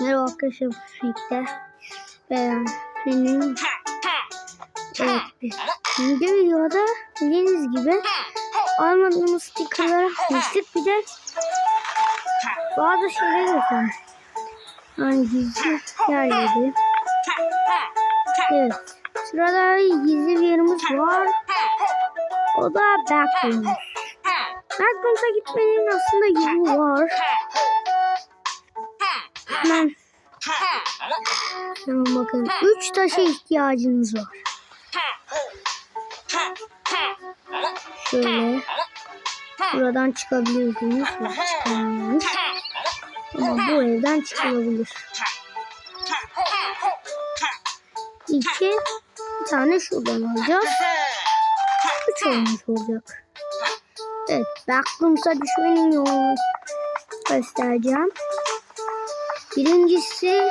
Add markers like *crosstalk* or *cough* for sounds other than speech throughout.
Merhaba arkadaşlar birlikte ben senin evet bir videoda bildiğiniz gibi almadığımız stickerları açmıştık bir de bazı şeyler göstermiş yani gizli yerleri. Evet sırada gizli bir yerimiz var. O da Backrooms Backrooms'a gitmenin aslında yolu var Hemen Hemen bakın. Üç taşa ihtiyacınız var. Şöyle. Buradan çıkabiliyorsunuz. Yok, çıkamıyorsunuz. Ama bu evden çıkılabilir. İki. Bir tane şuradan alacağız. Üç olmuş olacak. Evet. Backrooms'a düşmenin yolunu göstereceğim. Birincisi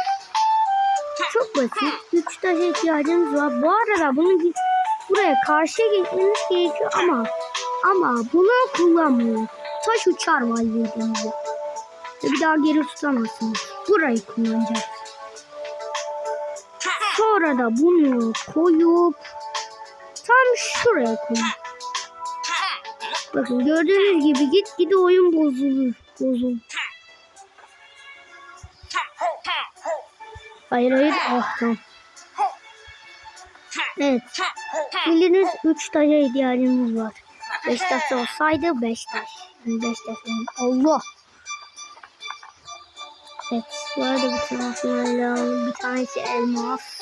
çok basit. Üç taş ihtiyacınız var. Bu arada bunu buraya karşıya geçmeniz gerekiyor ama ama bunu kullanmayın. Taş uçar valideydiğinizde. Ve bir daha geri tutamazsınız. Burayı kullanacağız. Sonra da bunu koyup tam şuraya koyun. Bakın gördüğünüz gibi gitgide oyun bozulur. Bozulur. Hayır hayır. Ah tamam. Evet. Bildiğiniz 3 taşa ihtiyacımız var. 5 taş olsaydı 5 taş. 5 taş. Allah. Evet. Bu arada bir tane bir tanesi elmas.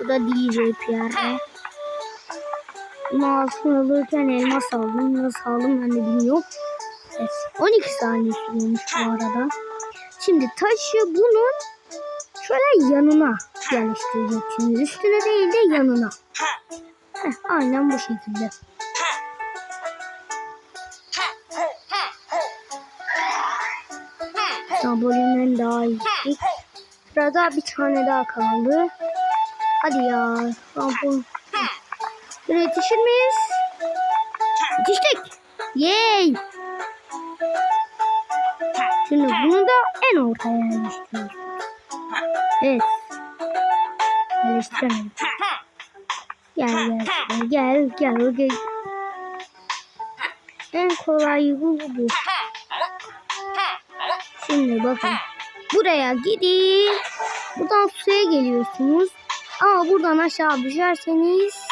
Bu da DJ Pierre. Bunu altın alırken elmas aldım. Nasıl aldım ben de bilmiyorum. Evet. 12 saniye sürüyormuş bu arada. Şimdi taşı bunun şöyle yanına yerleştireceksiniz. Üstüne değil de yanına. Heh, aynen bu şekilde. Trampolinden daha iyi gittik. Sırada bir tane daha kaldı. Hadi ya. Buraya yetişir miyiz? Yetiştik. Yay. Şimdi bunu da en ortaya yerleştiriyoruz. Evet. Yerleştiremedim. Gel gel gel gel gel. En kolay yolu bu. Şimdi bakın. Buraya gidin. Buradan suya geliyorsunuz. Ama buradan aşağı düşerseniz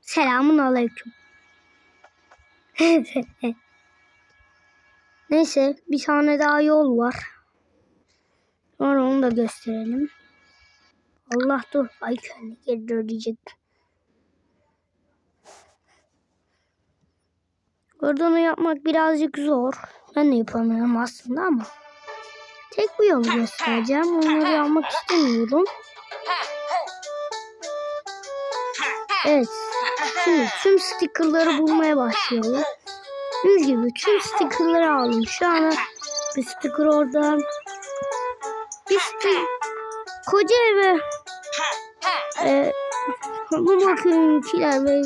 Selamun aleyküm. *laughs* Neyse bir tane daha yol var. Sonra onu da gösterelim. Allah dur. Ay kendi geri diyecek. Oradan yapmak birazcık zor. Ben de yapamıyorum aslında ama. Tek bir yol göstereceğim. Onları yapmak istemiyorum. Evet. Şimdi tüm stickerları bulmaya başlayalım. Gördüğünüz gibi tüm stickerları aldım. Şu an bir sticker orada. Bir sticker. Koca eve. E, bu makinekiler ve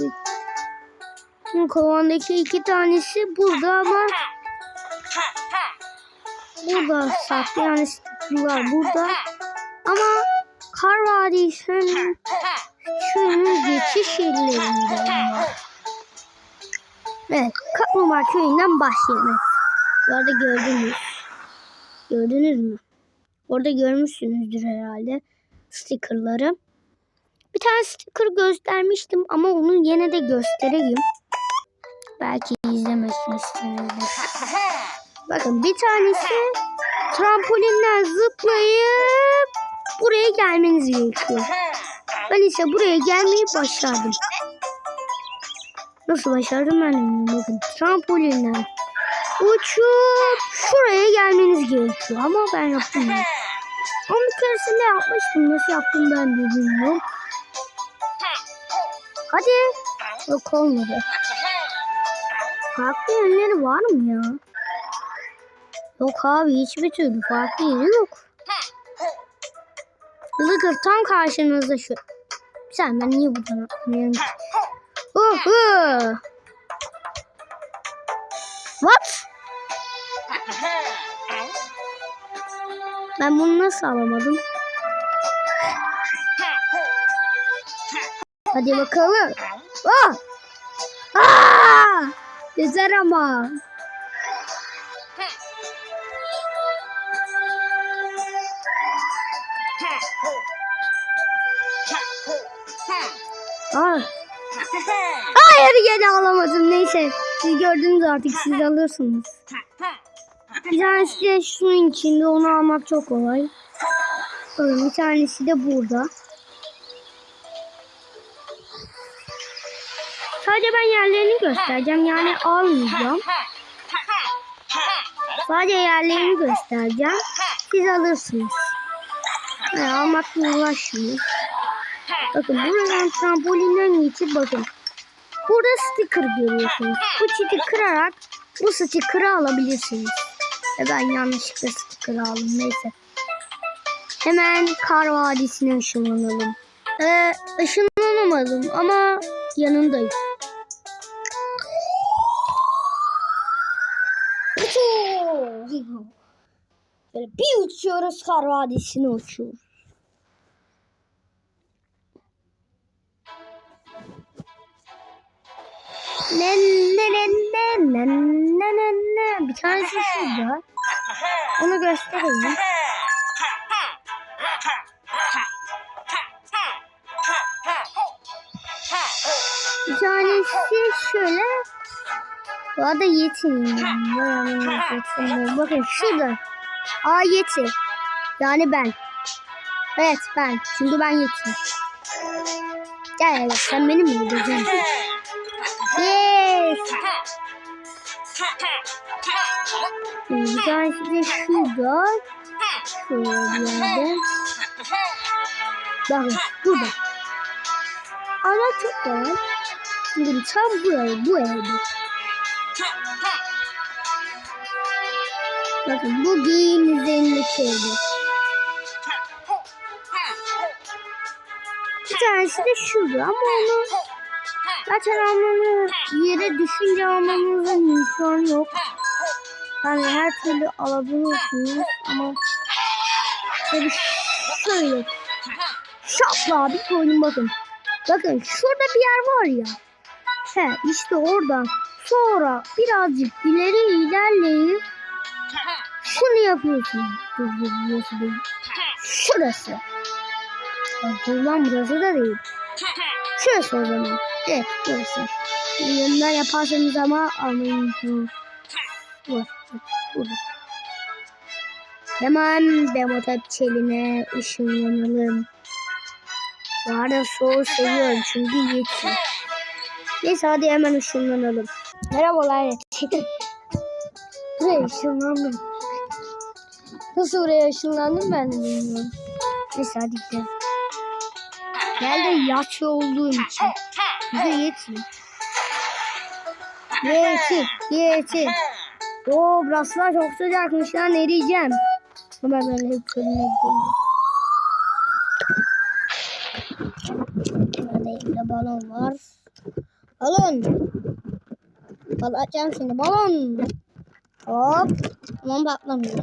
bu kovandaki iki tanesi burada ama burada saklı yani stickerlar burada. Ama Kar Vadisi'nin *laughs* şunun geçiş yerlerinde. Evet, Kaplumbağa köyünden başlayalım. Bu arada gördünüz. Gördünüz mü? Orada görmüşsünüzdür herhalde stickerları. Bir tane sticker göstermiştim ama onu yine de göstereyim. Belki izlemişsinizdir. Bakın bir tanesi trampolinden zıplayıp buraya gelmeniz gerekiyor. Ben ise buraya gelmeyi başardım. Nasıl başardım ben bilmiyorum. Bakın trampolinden uçup şuraya gelmeniz gerekiyor. Ama ben yaptım. Yani. Ama bir keresinde yapmıştım. Nasıl yaptım ben de bilmiyorum. Hadi. Yok olmadı. Farklı yönleri var mı ya? Yok abi hiçbir türlü farklı yeri yok. Zıkır tam karşınızda şu. Sen ben niye buradan atmıyorum? Uhu. What? Ben bunu nasıl alamadım? Hadi bakalım. Ah! Ah! Yeter ama. Ah. *laughs* Hayır gene alamadım. Neyse. Siz gördünüz artık. Siz alırsınız. Bir tanesi de şunun içinde. Onu almak çok kolay. Bakın bir tanesi de burada. Sadece ben yerlerini göstereceğim. Yani almayacağım. Sadece yerlerini göstereceğim. Siz alırsınız. Yani almakla uğraşmayın. Bakın buradan trampolinden geçip bakın. Burada sticker görüyorsunuz. Bu çiti kırarak bu sticker'ı alabilirsiniz. Ve ben yanlışlıkla sticker aldım. Neyse. Hemen Kar Vadisi'ne ışınlanalım. Ee, ışınlanamadım ama yanındayım. Böyle bir uçuyoruz Kar Vadisi'ne uçuyoruz. Ne ne ne ne ne ne ne ne bir tanesi şurada. Onu göstereyim. Bir tanesi şöyle. Bu arada yetin. Bakın şurada. Aa yeti. Yani ben. Evet ben. Çünkü ben yetim. Gel gel sen benim mi öldüreceksin? Bir tanesi de şurada. Şöyle. Bakın burada. Ama çok kolay. Şimdi tam buraya, bu evde. Bakın bu giyin üzerindeki evde. Bir tanesi de şurada ama onu zaten almanı yere düşünce almanızın imkanı yok. Yani her türlü alabiliyorsunuz ama tabii şöyle şapla bir koydum bakın. Bakın şurada bir yer var ya. He işte oradan sonra birazcık ileri ilerleyip şunu yapıyorsunuz. Dur dur burası. Şurası. Dur lan da değil. Şurası o. Evet burası. Yanından yaparsanız ama almayı Burası. Burada. Hemen Demotep çeline ışınlanalım. Bu arada soğuğu seviyorum çünkü yetiyor. Neyse hadi hemen ışınlanalım. Merhabalar. buraya ışınlandım. Nasıl oraya ışınlandım ben de bilmiyorum. Neyse hadi gidelim. Nerede yaşlı olduğum için. Bize yetiyor. Yeti, yeti. Oo burası da çok sıcakmış lan eriyeceğim. Ama ben hep körüne gidiyorum. Burada balon var. Balon. Patlatacağım seni balon. Hop. Tamam patlamıyor.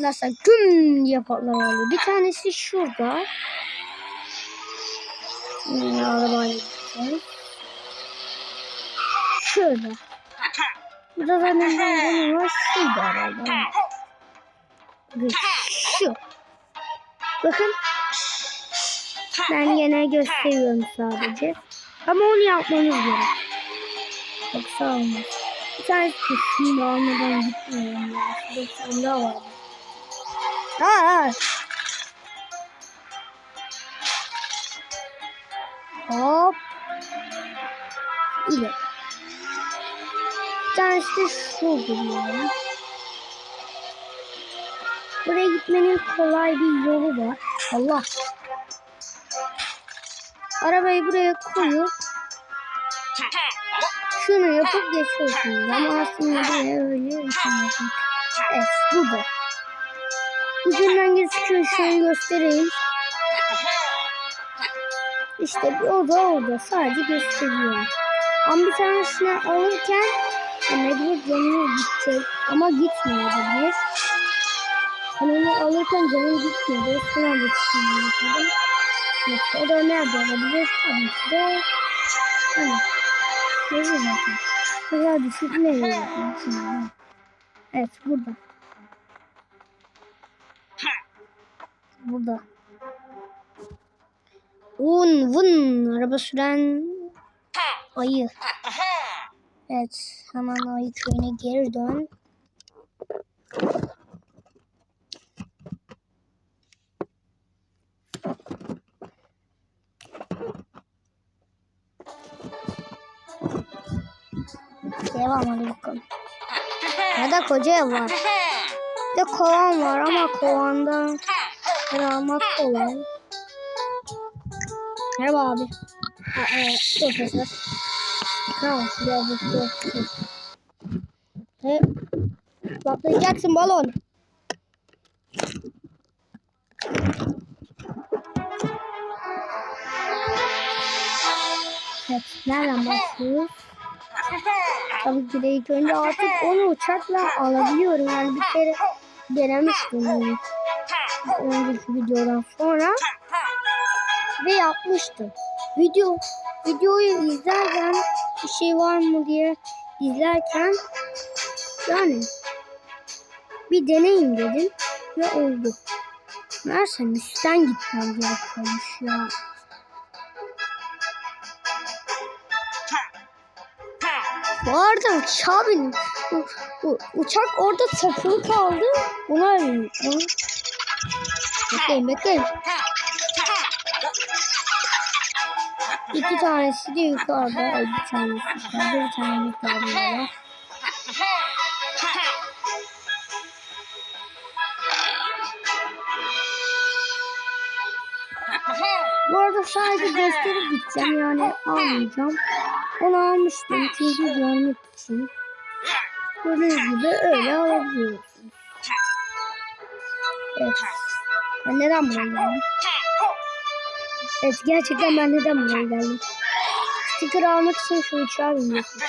Nasıl güm diye patlama oluyor. Bir tanesi şurada. Hmm, arabayla gideceğiz. Şurada. Burada zaten balon var. Şurada herhalde. Şu. Bakın. Ben gene gösteriyorum sadece. Ama onu yapmanız gerek. Yoksa olmaz. Bir tanesi de şunu almadan gitmiyorum ya. Şurada bir tane daha var. Ha ha. Hop. İle. Bir tanesi şudur ya. Buraya gitmenin kolay bir yolu var. Allah. Arabayı buraya koyup şunu yapıp geçiyorsunuz. Ama aslında buraya öyle yapamıyorsun. Evet bu da. Ucundan gözüküyor şöyle göstereyim. İşte bir oda orada sadece gösteriyorum. Tanesini alırken mecbur canım gidecek ama bir. Hani onu alırken canım gitmedi. Sonra da düşünüyorum. Evet, o da nerede olabilir? Tabii ki de hani Görüyor zaten. Güzel düşük nereye yapıyorsun? Evet burada. Burada. Vun vun araba süren ayı. Evet hemen ayı köyüne geri dön. Devam hadi bakalım. Ya da koca ev var. Bir de kovan var ama kovanda almak kolay. Merhaba abi. Ha, evet, profesör. Tamam, bir şey. He, patlayacaksın balon. Evet, nereden başlıyoruz? Tabii ki de ilk önce artık onu uçakla alabiliyorum. Yani bir kere denemiştim. Önceki videodan sonra. Ve yapmıştım. Video videoyu izlerken bir şey var mı diye izlerken yani bir deneyim dedim ve oldu. Meğerse üstten gitmem gerekiyormuş ya. Bu arada uçağa uçak orada takılı kaldı. Onu- Bekleyin bekleyin. İki tanesi de yukarıda. Bir tanesi yukarıda. Bir tane yukarıda. var. Bu arada sadece gösterip gideceğim. Yani almayacağım. Onu almıştım çünkü görmek için. Gördüğünüz gibi öyle alabiliyorsunuz. Evet. Ben neden buraya geldim? Evet gerçekten ben neden buraya geldim? Sticker almak için şu uçağa biniyorsun.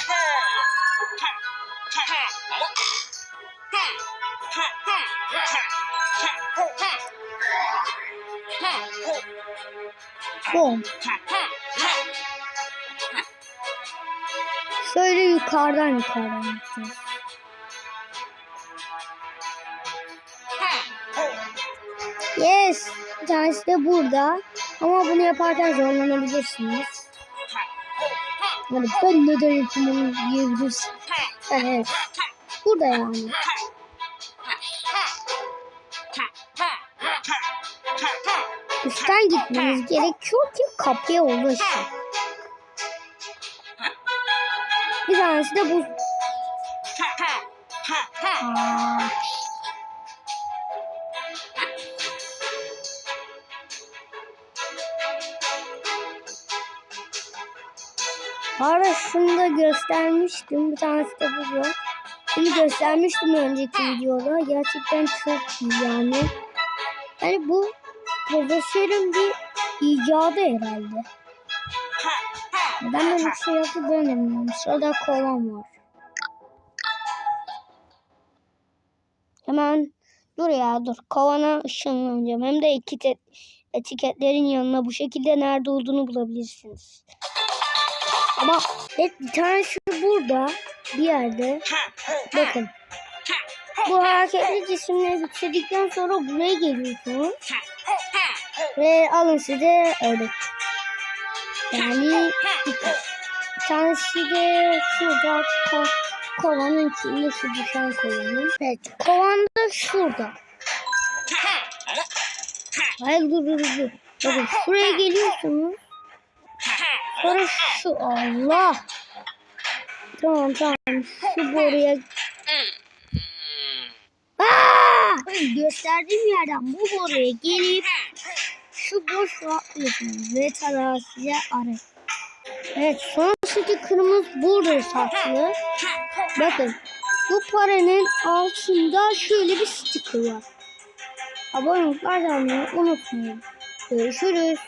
Bom. Şöyle yukarıdan yukarıdan gideceğiz. Yes. Bir tanesi de burada. Ama bunu yaparken zorlanabilirsiniz. Yani ben neden yapamam diyebilirsin. Evet. Burada yani. Üstten gitmeniz gerekiyor ki kapıya ulaşın. Bir tanesi de bu. Aa. Arada şunu da göstermiştim. Bir tanesi de bu. bu. Bunu göstermiştim önceki videoda. Gerçekten çok iyi yani. Yani bu profesörün bir icadı herhalde. Neden böyle bir şey yaptı ben de. Sırada kovan var. Hemen dur ya dur. Kovana ışınlanacağım. Hem de etiket, etiketlerin yanına bu şekilde nerede olduğunu bulabilirsiniz. Ama evet, bir tanesi burada bir yerde. Bakın. Bu hareketli cisimleri bitirdikten sonra buraya geliyorsunuz. Ve alın size ördek. Yani. Bir tanesi de şurada ko kovanın içinde şu düşen kovanın. Evet kovan da şurada. Hayır dur dur dur. Bakın şuraya geliyorsunuz. Sonra şu Allah. Tamam tamam. Şu boruya. Aa! Gösterdiğim yerden bu boruya gelip şu boşluğa atlıyorsunuz ve tarağı size. Evet son sticker'ımız burada saklı. Bakın bu paranın altında şöyle bir sticker var. Abone olmayı unutmayın. Görüşürüz.